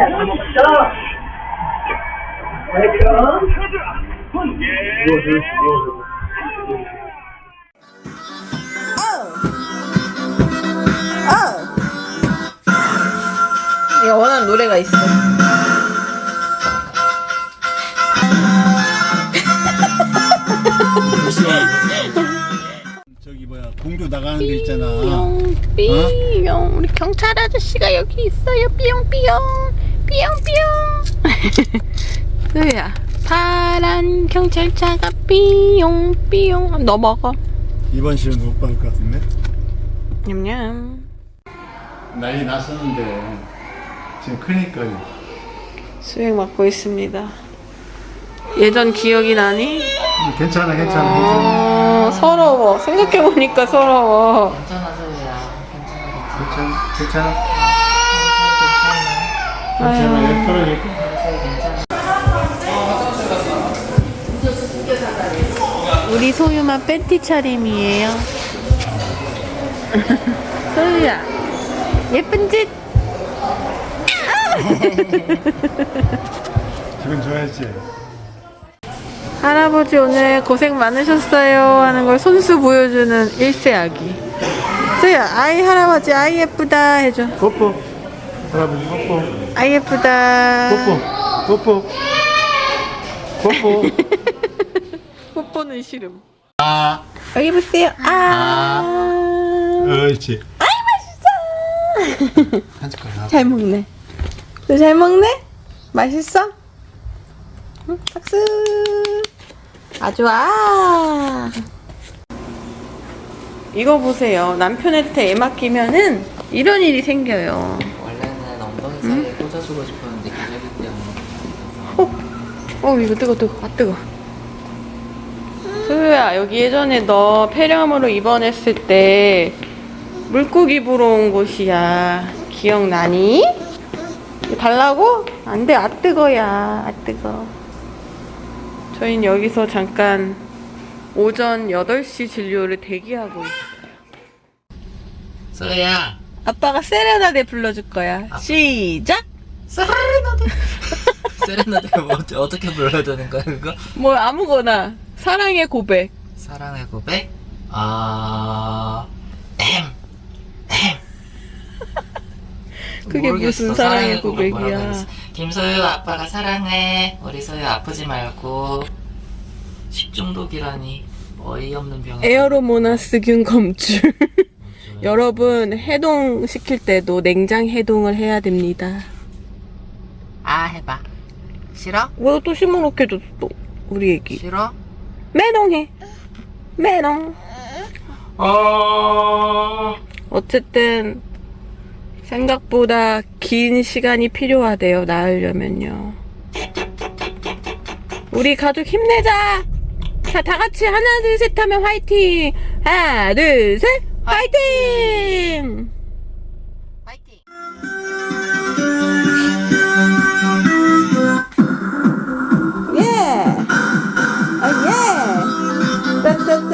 안 먹었어. 알죠? 얘 원하는 노래가 있어. 공주 나가는 데 있잖아. 삐용 삐용. 우리 경찰 아저씨가 여기 있어요. 삐용 삐용. 삐용 삐용. 그야? 파란 경찰차가 삐용 삐용. 너 먹어 이번 시는 못 받을 것 같은데. 냠냠. 난리 났었는데 지금 크니까. 수행 맡고 있습니다. 예전 기억이 나니? 괜찮아 괜찮아 괜찮아. 어, 서러워 생각해보니까 서러워 괜찮아 소희야 괜찮아 괜찮아 괜찮아 아유. 괜찮아 왜 그러니까 우리 소유만 팬티 차림이에요. 소유야, 예쁜 짓. 기분 좋아했지? 할아버지 오늘 고생 많으셨어요 하는 걸 손수 보여주는 일세 아기. 소유야, 아이 할아버지 아이 예쁘다 해줘. 뽀뽀 할아버지 뽀뽀 아이 예쁘다. 뽀뽀 뽀뽀 뽀뽀 뽀뽀는 싫음. 아 여기 보세요. 아. 옳지 잘 먹네. 너 잘 먹네? 맛있어? 응? 박수. 아 좋아. 이거 보세요. 남편한테 애 맡기면은 이런 일이 생겨요. 원래는 엉덩이 사이에 꽂아주고 싶었는데 기저귀 때문에 어, 어 이거 뜨거 뜨거. 아 뜨거. 소유야 여기 예전에 너 폐렴으로 입원했을 때 물고기 보러 온 곳이야. 기억나니? 달라고? 안 돼. 아 뜨거야. 아 뜨거. 저희는 여기서 잠깐 오전 8시 진료를 대기하고 있어요. 소희야 아빠가 세레나데 불러줄 거야. 시작! 세레나데 세레나데 뭐 어떻게 불러야 되는 거야 그거? 뭐 아무거나. 사랑의 고백. 사랑의 고백? 아... 엠! 엠! 그게. 무슨 사랑의 고백 고백이야. 김소유 아빠가 사랑해 우리 소유 아프지 말고 식중독이라니 어이없는 병 에어로모나스균 검출. 여러분 해동 시킬 때도 냉장 해동을 해야 됩니다. 아 해봐 싫어? 왜또 시무룩해 줬어? 우리 애기. 싫어? 매동해. 매동. 어... 어쨌든 생각보다 긴 시간이 필요하대요. 나으려면요. 우리 가족 힘내자. 자, 다 같이 하나 둘 셋 하면 화이팅. 하나 둘 셋. 화이팅! 파이팅! 예! 아, 예! 딴딴딴.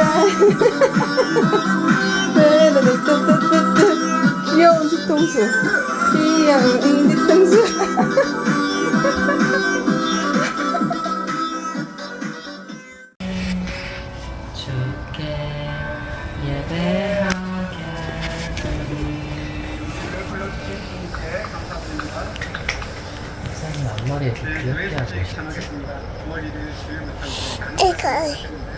따라따따따 따따. 뒤통수. 귀여운 뒤통수. 주께 예배하게 목사님 앞머리 이렇게 귀엽게 하고 싶지? 이거